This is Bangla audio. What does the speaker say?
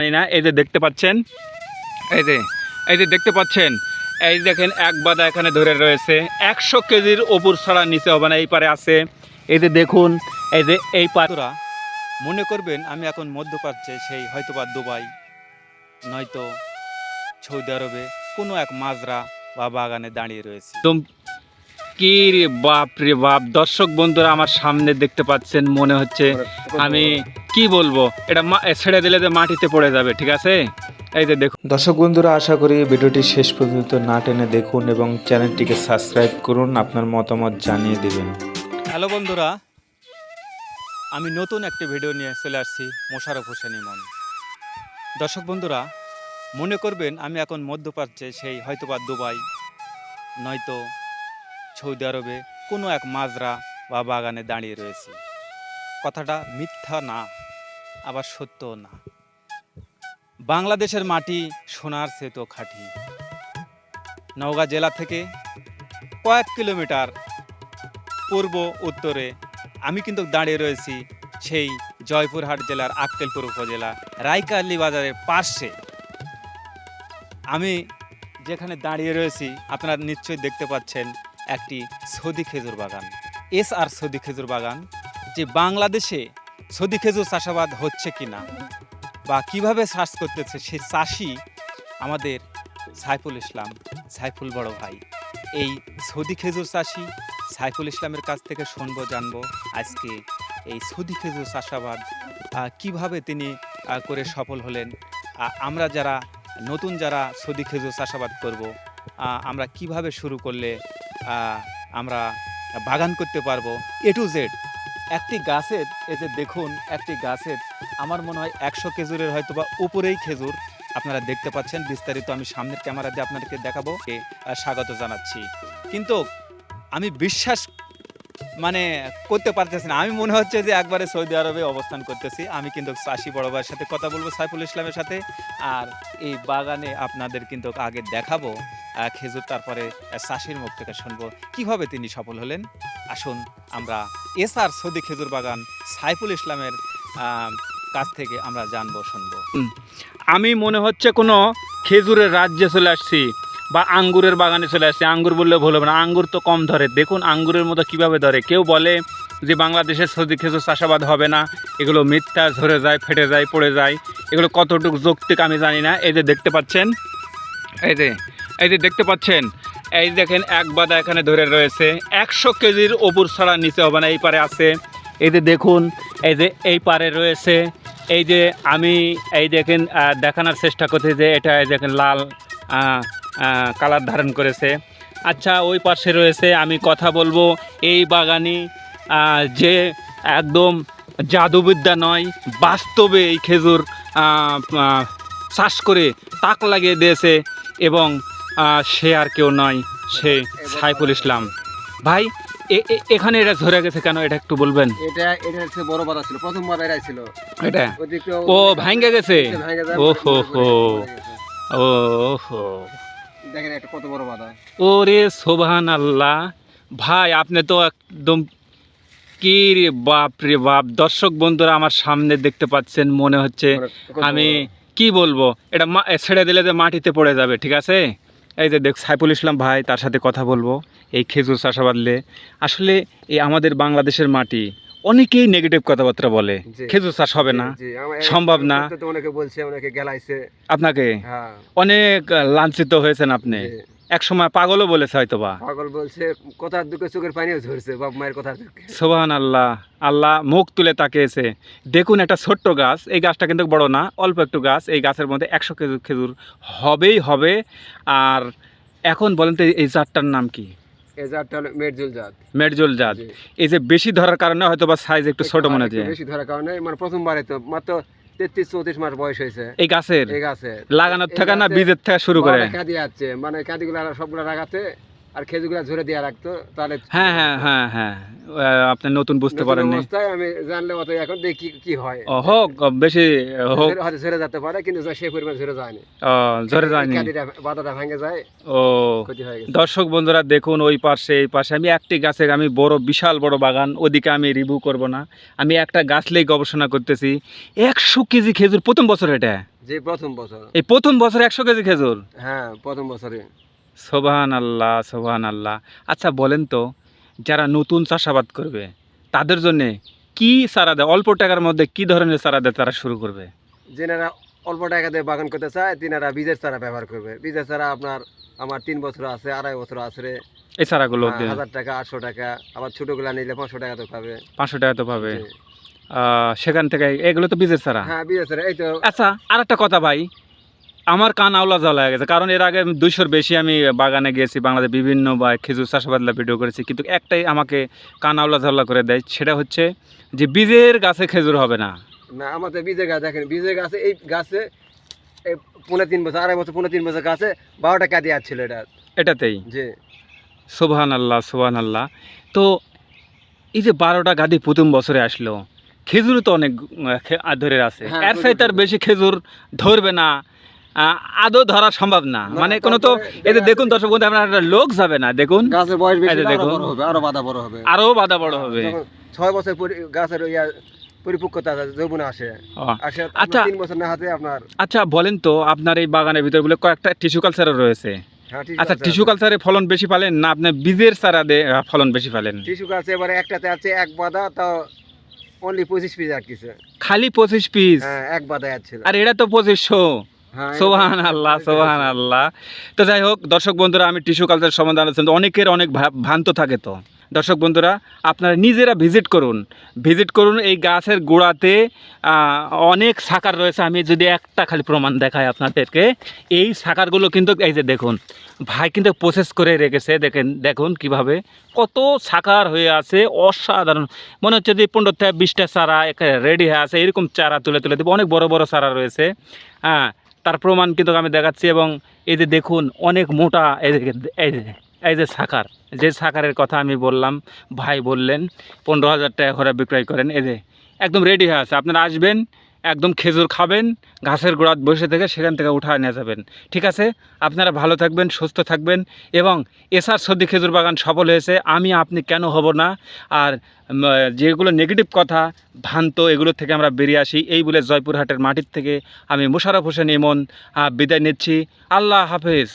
জানি না এই যে দেখতে পাচ্ছেন? এই যে এই যে দেখতে পাচ্ছেন? এই দেখেন এক বাদা এখানে ধরে রয়েছে। একশো কেজির ওপর ছাড়া নিচে হবে না এই পারে আছে। এই যে দেখুন এই যে এই পাত্রা মনে করবেন আমি এখন মধ্যপ্রাচ্যে সেই হয়তোবা দুবাই নয়তো সৌদি আরবে কোনো এক মাজরা বা বাগানে দাঁড়িয়ে রয়েছে। একদম কি রে বাপ রে বাপ। দর্শক বন্ধুরা আমার সামনে দেখতে পাচ্ছেন মনে হচ্ছে আমি কি বলব? এটা মা- ছেড়ে দিলে যে মাটিতে পড়ে যাবে ঠিক আছে? এই যে দেখুন। দর্শক বন্ধুরা আশা করি ভিডিওটি শেষ পর্যন্ত না টেনে দেখুন এবং চ্যানেলটিকে সাবস্ক্রাইব করুন আপনার মতামত জানিয়ে দেবেন। হ্যালো বন্ধুরা আমি নতুন একটি ভিডিও নিয়ে চলে আসছি মোশারফ হোসেন ইমন। দর্শক বন্ধুরা মনে করবেন আমি এখন মধ্যপ্রাচ্যে সেই হয়তোবা দুবাই নয়তো সৌদি আরবে কোনো এক মাজরা বা বাগানে দাঁড়িয়ে রয়েছি। কথাটা মিথ্যা না, আবার সত্যও না। বাংলাদেশের মাটি সোনার সেতো খাঁটি। নওগাঁ জেলা থেকে কয়েক কিলোমিটার পূর্ব উত্তরে আমি কিন্তু দাঁড়িয়ে রয়েছি সেই জয়পুরহাট জেলার আক্কেলপুর উপজেলা রাইকালি বাজারের পাশে। আমি যেখানে দাঁড়িয়ে রয়েছি, আপনারা নিশ্চয়ই দেখতে পাচ্ছেন একটি সৌদি খেজুর বাগান। এস আর সৌদি খেজুর বাগান যে বাংলাদেশে সদি খেজুর চাষাবাদ হচ্ছে কি না বা কীভাবে চাষ করতেছে সে চাষি আমাদের সাইফুল ইসলাম, সাইফুল বড় ভাই। এই সৌদি খেজুর চাষি সাইফুল ইসলামের কাছ থেকে শুনব, জানব আজকে এই সৌদি খেজুর চাষাবাদ কীভাবে তিনি করে সফল হলেন। আমরা যারা নতুন যারা সদি খেজুর চাষাবাদ করব আমরা কীভাবে শুরু করলে আমরা বাগান করতে পারব, এ টু জেড। একটি গাছের, এই যে দেখুন, একটি গাছের, আমার মনে হয় একশো খেজুরের হয়তো বা উপরেই খেজুর। আপনারা দেখতে পাচ্ছেন, বিস্তারিত আমি সামনের ক্যামেরা দিয়ে আপনাদেরকে দেখাবো। স্বাগত জানাচ্ছি। কিন্তু আমি বিশ্বাস মানে করতে পারতেছি না। আমি মনে হচ্ছে যে একবারে সৌদি আরবে অবস্থান করতেছি। আমি কিন্তু চাষি বড় ভাইয়ের সাথে কথা বলব সাইফুল ইসলামের সাথে। আর এই বাগানে আপনাদের কিন্তু আগে দেখাবো খেজুর, তারপরে চাষির মুখ থেকে শুনব। কীভাবে তিনি সফল হলেন? আসুন আমরা এস আর সৌদি খেজুর বাগান সাইফুল ইসলামের কাছ থেকে আমরা জানব, শুনব। আমি মনে হচ্ছে কোনো খেজুরের রাজ্যে চলে আসছি। বা আঙ্গুরের বাগানে চলে আসছে। আঙ্গুর বললে ভুল হবে না। আঙ্গুর তো কম ধরে। দেখুন, আঙ্গুরের মতো কীভাবে ধরে? কেউ বলে যে বাংলাদেশের সৌদি খেজুর চাষাবাদ হবে না। এগুলো মিথ্যা ঝরে যায়, ফেটে যায়, পড়ে যায়। এগুলো কতটুকু যৌক্তিক আমি জানি না। এই যে দেখতে পাচ্ছেন, এই যে এই যে দেখতে পাচ্ছেন, এই দেখেন এক বাদা এখানে ধরে রয়েছে। একশো কেজির ওপর ছাড়া নিচে হবে না, এই পারে আছে। এই যে দেখুন, এই যে এই পারে রয়েছে। এই যে আমি এই দেখেন দেখানোর চেষ্টা করছি যে এটা এই দেখেন লাল কালার ধারণ করেছে। আচ্ছা ওই পাশে রয়েছে আমি কথা বলব এই বাগানি যে একদম জাদুবিদ্যা নয় বাস্তবে এই খেজুর চাষ করে তাক লাগিয়ে দিয়েছে এবং সে আর কেউ নয় সে সাইফুল ইসলাম। ভাই এখানে এটা ধরে গেছে কেন এটা একটু বলবেন? এটা এটা হচ্ছে বড় বাধা ছিল প্রথম বাধা ছিল এটা? ও ভাঙ্গে গেছে? ভাঙে ও হো। হো ও হো। দেখেন একটা কত বড় বাধা। ওরে সোভান আল্লাহ ভাই আপনি তো একদম কি বাপ রে বাপ। দর্শক বন্ধুরা আমার সামনে দেখতে পাচ্ছেন মনে হচ্ছে আমি কি বলব? এটা ছেড়ে দিলে যে মাটিতে পড়ে যাবে ঠিক আছে? এই যে দেখ সাইফুল ইসলাম ভাই তার সাথে কথা বলব এই খেজুর চাষাবাদলে। আসলে এই আমাদের বাংলাদেশের মাটি অনেকেই নেগেটিভ কথাবার্তা বলে। খেজুর চাষ হবে না। সম্ভব না। অনেকে বলছে অনেকে গেলাইছে। আপনাকে? হ্যাঁ। অনেক লাঞ্ছিত হয়েছেন আপনি। এক সময় পাগলও বলেছে হয়তো বা পাগল বলছে কথার দুঃখে চোখের পানিও ঝরছে বাপ মায়ের কথার দুঃখে। সোহান আল্লাহ আল্লাহ মুখ তুলে তাকিয়েছে। দেখুন একটা ছোট্ট গাছ এই গাছটা কিন্তু বড় না অল্প একটু গাছ এই গাছের মধ্যে একশো খেজুর খেজুর হবেই হবে। আর এখন বলেন তো এই জাতটার নাম কি? এই জাতটা হলো জাত। মেডজোল জাত। এই যে বেশি ধরার কারণে হয়তো বা সাইজ একটু ছোট মনে হচ্ছে। বেশি ধরার কারণে মানে প্রথমবারে তো মাত্র তেত্রিশ চৌত্রিশ মাস বয়স হয়েছে। এই গাছের? এই গাছের। লাগানোর থেকে না বীজের থেকে শুরু করে? কাঁদি যাচ্ছে মানে কাঁদিগুলো সবগুলো লাগাতে আর খেজুরগুলা ঝরে দিয়ে রাখতো তাহলে হ্যাঁ হ্যাঁ হ্যাঁ হ্যাঁ। আপনি নতুন বুঝতে পারেননি। অবস্থায় আমি জানলে অত এখন দেখি কি হয়। হোক বেশি হোক। ঝরে- হয়তো ঝরে যেতে পারে কিন্তু সে পরিমাণ ঝরে যায়নি। ঝরে যায়নি। বাতাটা ভেঙে যায় ও দর্শক বন্ধুরা দেখুন ওই পাশে এই পাশে। আমি একটি গাছের আমি বড় বিশাল বড় বাগান ওদিকে আমি রিভিউ করব না। আমি একটা গাছ লেই গবেষণা করতেছি। একশো কেজি খেজুর প্রথম বছর এটা? যে প্রথম বছর। এই প্রথম বছর একশো কেজি খেজুর? হ্যাঁ প্রথম বছরে। সোবাহান আল্লাহ সোবাহান আল্লাহ আচ্ছা বলেন তো যারা নতুন চাষাবাদ করবে তাদের জন্যে কি সারা দেয়? অল্প টাকার মধ্যে কি ধরনের চারা দেয় তারা শুরু করবে? যেনারা অল্প টাকা দিয়ে বাগান করতে চায় তিনারা বীজের চারা ব্যবহার করবে। বীজের চারা আপনার আমার তিন বছর আছে আড়াই বছর আছে এই চারাগুলো হাজার টাকা আটশো টাকা আবার ছোটগুলা নিলে পাঁচশো টাকা তো পাবে। পাঁচশো টাকা তো পাবে। আহ, সেখান থেকে এগুলো তো বীজের চারা? হ্যাঁ বীজের চারা এই তো আচ্ছা আর একটা কথা ভাই আমার কান আওলা জ্বালা হয়ে গেছে। কারণ এর আগে দুইশোর বেশি আমি বাগানে গিয়েছি বাংলাদেশ বিভিন্ন বা খেজুর চাষাবাদলা ভিডিও করেছি কিন্তু একটাই আমাকে কান আওলা জ্বালা করে দেয় সেটা হচ্ছে যে বীজের গাছে খেজুর হবে না। না আমাদের বীজের গাছ দেখেন বীজের গাছে এই গাছে এই পনেরো তিন বছর আড়াই বছর পনেরো তিন বছর গাছে বারোটা কাঁদি আসছিল এটা। এটাতেই? যে সোভান আল্লাহ সোভান আল্লাহ তো এই যে বারোটা গাদি প্রথম বছরে আসলো খেজুর তো অনেক ধরে আছে। হ্যাঁ, এর সাথে তার বেশি খেজুর ধরবে না। আদৌ ধরা সম্ভব না। মানে কোনো তো এতে দেখুন দর্শক বন্ধু আপনার একটা লোক যাবে না দেখুন। গাছের বয়স বেশি দেখুন। আরও বাধা বড় হবে। আরও বাধা বড় হবে। ছয় বছর গাছের ইয়া পরিপক্কতা যৌবনে আসে আচ্ছা। আচ্ছা। তিন বছর না হাতে আপনার আচ্ছা বলেন তো আপনার এই বাগানের ভিতরে বলে কয়েকটা টিস্যু কালচারও রয়েছে। হ্যাঁ আচ্ছা টিস্যু কালচারে ফলন বেশি পালেন না আপনি বীজের চারা ফলন বেশি পালেন? টিস্যু এবারে একটাতে আছে এক বাধা তাও অনলি পঁচিশ পিস আটকিছে খালি পঁচিশ পিস হ্যাঁ এক আর এটা তো পঁচিশশো। সোহান আল্লাহ সোহান আল্লাহ তো যাই হোক দর্শক বন্ধুরা আমি টিস্যু কালচার সম্বন্ধে আলোচনা অনেকের অনেক ভ্রান্ত থাকে তো। দর্শক বন্ধুরা আপনারা নিজেরা ভিজিট করুন। ভিজিট করুন এই গাছের গোড়াতে অনেক সাকার রয়েছে। আমি যদি একটা খালি প্রমাণ দেখাই আপনাদেরকে এই সাকারগুলো কিন্তু এই যে দেখুন ভাই কিন্তু প্রসেস করে রেখেছে। দেখেন দেখুন কীভাবে কত সাকার হয়ে আছে। অসাধারণ। মনে হচ্ছে যে পনেরো থেকে বিশটা চারা রেডি হয়ে আছে। এরকম চারা তুলে তুলে দেবো। অনেক বড় বড় চারা রয়েছে। হ্যাঁ তার প্রমাণ কিন্তু আমি দেখাচ্ছি এবং এই যে দেখুন, অনেক মোটা এই এই যে এই যে সাকার। যে সাকারের কথা আমি বললাম, ভাই বললেন, পনেরো হাজার টাকা করে বিক্রয় করেন। এই যে, একদম রেডি হয়ে আছে। আপনারা আসবেন একদম খেজুর খাবেন, ঘাসের গোড়াত বসে থেকে সেখান থেকে উঠা নিয়ে যাবেন। ঠিক আছে? আপনারা ভালো থাকবেন, সুস্থ থাকবেন এবং এসআর সর্দি খেজুর বাগান সফল হয়েছে, আমি, আপনি কেন হব না? আর যেগুলো নেগেটিভ কথা, ভ্রান্ত, এগুলো থেকে আমরা বেরিয়ে আসি। এই বলে জয়পুরহাটের মাটির থেকে আমি মুশারফ হোসেন ইমন বিদায় নিচ্ছি। আল্লাহ হাফেজ।